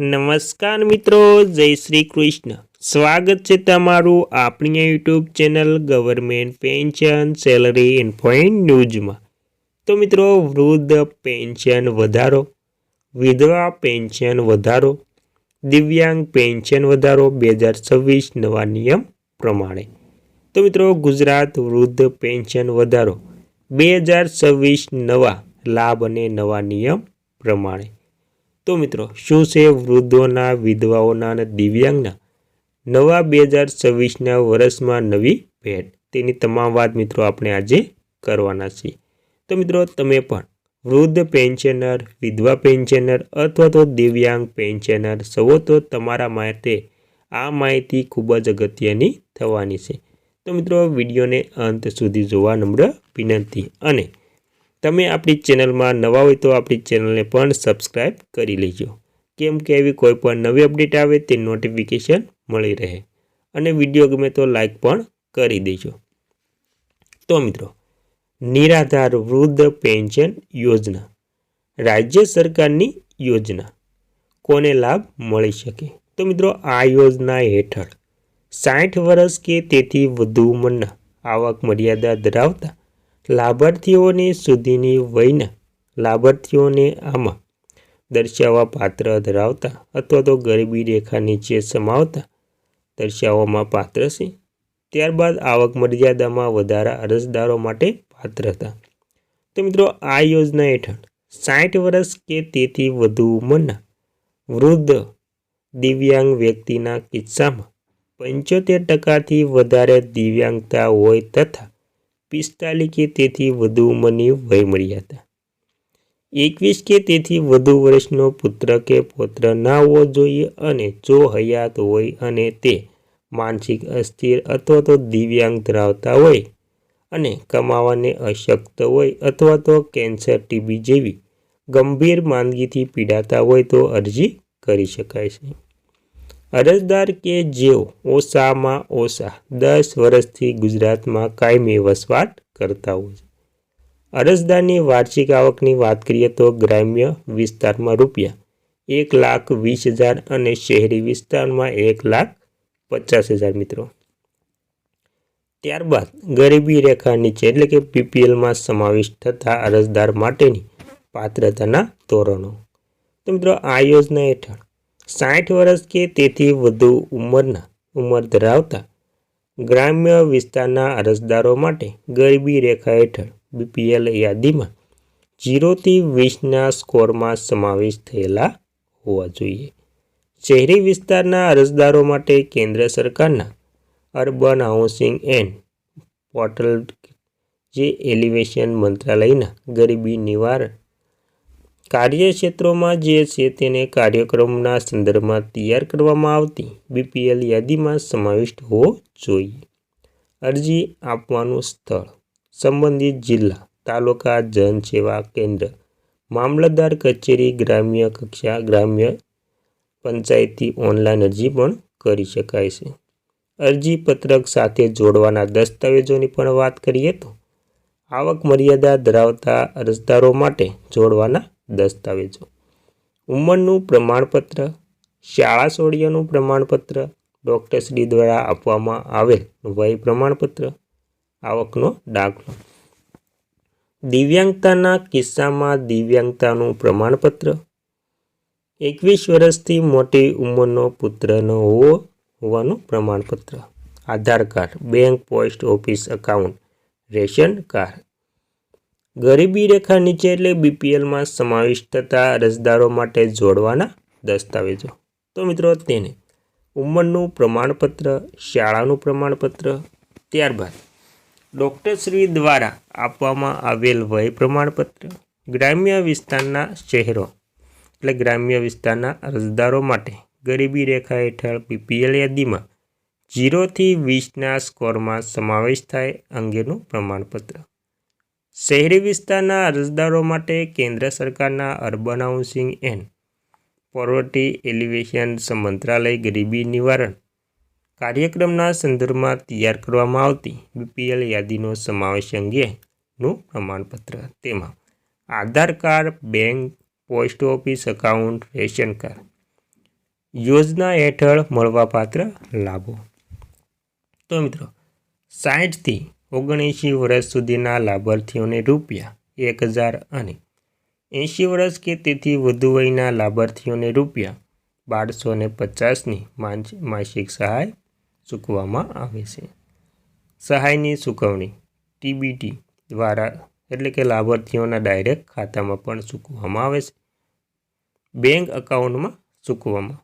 નમસ્કાર મિત્રો, જય શ્રી કૃષ્ણ. સ્વાગત છે તમારું આપણી YouTube channel government pension salary ઇન્ફોઇન્ટ ન્યૂઝમાં તો મિત્રો, વૃદ્ધ પેન્શન વધારો, વિધવા પેન્શન વધારો, દિવ્યાંગ પેન્શન વધારો બે હજાર છવ્વીસ નવા નિયમ પ્રમાણે. તો મિત્રો, ગુજરાત વૃદ્ધ પેન્શન વધારો, બે હજાર છવ્વીસ નવા લાભ અને નવા નિયમ પ્રમાણે. તો મિત્રો, શું છે વૃદ્ધોના વિધવાઓના અને દિવ્યાંગના? નવા બે હજાર છવ્વીસના વર્ષમાં નવી ભેટ. તેની તમામ વાત મિત્રો આપણે આજે કરવાના છીએ. તો મિત્રો, તમે પણ વૃદ્ધ પેન્શનર, વિધવા પેન્શનર અથવા તો દિવ્યાંગ પેન્શનર સૌ તો તમારા માટે આ માહિતી ખૂબ જ અગત્યની થવાની છે. તો મિત્રો, વિડીયોને અંત સુધી જોવા નમ્ર વિનંતી અને તમે આપણી ચેનલમાં નવા હોય તો આપણી ચેનલને પણ સબસ્ક્રાઈબ કરી લેજો. કેમ કે એવી કોઈ પણ નવી અપડેટ આવે તે નોટિફિકેશન મળી રહે. અને વીડિયો ગમે તો લાઈક પણ કરી દેજો. તો મિત્રો, નિરાધાર વૃદ્ધ પેન્શન યોજના. રાજ્ય સરકારની યોજના. કોને લાભ મળી શકે? તો મિત્રો, આ યોજના હેઠળ સાઠ વર્ષ કે તેથી વધુ ઉંમરના આવક મર્યાદા ધરાવતા લાભાર્થીઓને સુધીની વયના લાભાર્થીઓને આમાં દર્શાવવા પાત્ર ધરાવતા અથવા તો ગરીબી રેખા નીચે સમાવતા દર્શાવવામાં પાત્ર છે. ત્યારબાદ આવક મર્યાદામાં વધારા અરજદારો માટે પાત્ર હતા. તો મિત્રો, આ યોજના હેઠળ સાઠ વર્ષ કે તેથી વધુ ઉંમરના વૃદ્ધ દિવ્યાંગ વ્યક્તિના કિસ્સામાં પંચોતેર ટકાથી વધારે દિવ્યાંગતા હોય તથા પિસ્તાલીસ કે તેથી વધુ ઉંમરની હતા. એકવીસ કે તેથી વધુ વર્ષનો પુત્ર કે પૌત્ર ના હોવો જોઈએ અને જો હયાત હોય અને તે માનસિક અસ્થિર અથવા તો દિવ્યાંગ ધરાવતા હોય અને કમાવાને અશક્ત હોય અથવા તો કેન્સર ટીબી જેવી ગંભીર માંદગીથી પીડાતા હોય તો અરજી કરી શકાય છે. અરજદાર કે જેઓ ઓછામાં ઓછા દસ વર્ષથી ગુજરાતમાં કાયમી વસવાટ કરતા હોય છે. અરજદારની વાર્ષિક આવકની વાત કરીએ તો ગ્રામ્ય વિસ્તારમાં રૂપિયા એક લાખ વીસ હજાર અને શહેરી વિસ્તારમાં એક લાખ પચાસ હજાર મિત્રો. ત્યારબાદ ગરીબી રેખા નીચે એટલે કે પીપીએલમાં સમાવિષ્ટ થતા અરજદાર માટેની પાત્રતાના ધોરણો. તો મિત્રો, આ યોજના હેઠળ સાઠ વર્ષ કે તેથી વધુ ઉંમરના, ઉંમર ધરાવતા ગ્રામ્ય વિસ્તારના અરજદારો માટે ગરીબી રેખા હેઠળ બીપીએલ યાદીમાં જીરોથી વીસના સ્કોરમાં સમાવેશ થયેલા હોવા જોઈએ. શહેરી વિસ્તારના અરજદારો માટે કેન્દ્ર સરકારના અર્બન હાઉસિંગ એન્ડ પોર્ટલ, જે એલિવેશન મંત્રાલયના ગરીબી નિવારણ કાર્યક્ષેત્રોમાં જે છે તેને કાર્યક્રમના સંદર્ભમાં તૈયાર કરવામાં આવતી બીપીએલ યાદીમાં સમાવિષ્ટ હોવો જોઈએ. અરજી આપવાનું સ્થળ, સંબંધિત જિલ્લા, તાલુકા જન સેવા કેન્દ્ર, મામલતદાર કચેરી, ગ્રામ્ય કક્ષા, ગ્રામ્ય પંચાયતી ઓનલાઈન અરજી પણ કરી શકાય છે. અરજી પત્રક સાથે જોડવાના દસ્તાવેજોની પણ વાત કરીએ તો, આવક મર્યાદા ધરાવતા અરજદારો માટે જોડવાના દસ્તાવેજો. ઉંમરનું પ્રમાણપત્ર, શાળા સોડિયાનું પ્રમાણપત્ર ડૉક્ટરશ્રી દ્વારા આપવામાં આવેલ વય પ્રમાણપત્ર, આવકનો દાખલો. દિવ્યાંગતાના કિસ્સામાં દિવ્યાંગતાનું પ્રમાણપત્ર. એકવીસ વર્ષથી મોટી ઉંમરનો પુત્ર ન હોવો, હોવાનું પ્રમાણપત્ર. Aadhaar card, bank post office account ration card ગરીબી રેખા નીચે એટલે બીપીએલમાં સમાવિષ્ટ થતા અરજદારો માટે જોડવાના દસ્તાવેજો. તો મિત્રો તેને ઉંમરનું પ્રમાણપત્ર, શાળાનું પ્રમાણપત્ર, ત્યારબાદ ડૉક્ટરશ્રી દ્વારા આપવામાં આવેલ વય પ્રમાણપત્ર, ગ્રામ્ય વિસ્તારના શહેરો એટલે ગ્રામ્ય વિસ્તારના અરજદારો માટે ગરીબી રેખા હેઠળ બીપીએલ યાદીમાં જીરોથી વીસના સ્કોરમાં સમાવેશ થાય અંગેનું પ્રમાણપત્ર. શહેરી વિસ્તારના અરજદારો માટે કેન્દ્ર સરકારના urban housing and poverty alleviation મંત્રાલય ગરીબી નિવારણ કાર્યક્રમના સંદર્ભમાં તૈયાર કરવામાં આવતી બીપીએલ યાદીનો સમાવેશ અંગેનું પ્રમાણપત્ર. તેમાં Aadhaar card, bank, post office account, ration card યોજના હેઠળ મળવાપાત્ર લાભો. તો મિત્રો સાઠથી ઓગણએંશી વર્ષ સુધીના લાભાર્થીઓને રૂપિયા એક હજાર અને એંશી વર્ષ કે તેથી વધુ વયના લાભાર્થીઓને રૂપિયા બારસો ને પચાસની માસિક સહાય ચૂકવવામાં આવે છે. સહાયની ચૂકવણી ટીબીટી દ્વારા એટલે કે લાભાર્થીઓના ડાયરેક્ટ ખાતામાં પણ ચૂકવવામાં આવે છે. બેંક એકાઉન્ટમાં ચૂકવવામાં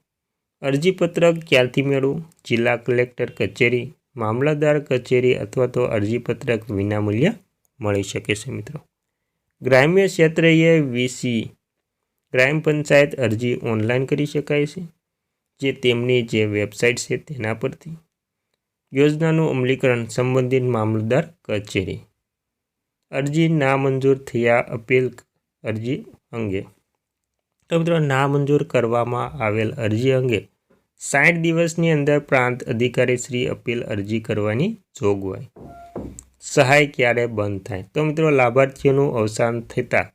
અરજીપત્રક ક્યારથી મેળવવું જિલ્લા કલેક્ટર કચેરી મામલતદાર કચેરી અથવા તો અરજીપત્રક વિનામૂલ્ય મળી શકે છે મિત્રો. ગ્રામ્ય ક્ષેત્રીય વીસી ગ્રામ પંચાયત અરજી ઓનલાઈન કરી શકાય છે, જે તેમની જે વેબસાઇટ છે તેના પરથી. યોજનાનું અમલીકરણ સંબંધિત મામલતદાર કચેરી. અરજી નામંજૂર થયા અપીલ અરજી અંગે. તો મિત્રો નામંજૂર કરવામાં આવેલ અરજી અંગે સાઠ દિવસની અંદર પ્રાંત અધિકારી શ્રી અપીલ અરજી કરવાની જોગવાઈ સહાય ક્યારે બંધ થાય? તો મિત્રો, લાભાર્થીઓનું અવસાન થતાં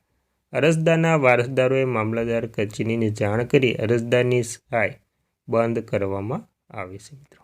અરજદારના વારસદારોએ મામલતદાર કચેરીને જાણ કરી અરજદારની સહાય બંધ કરવામાં આવે છે મિત્રો.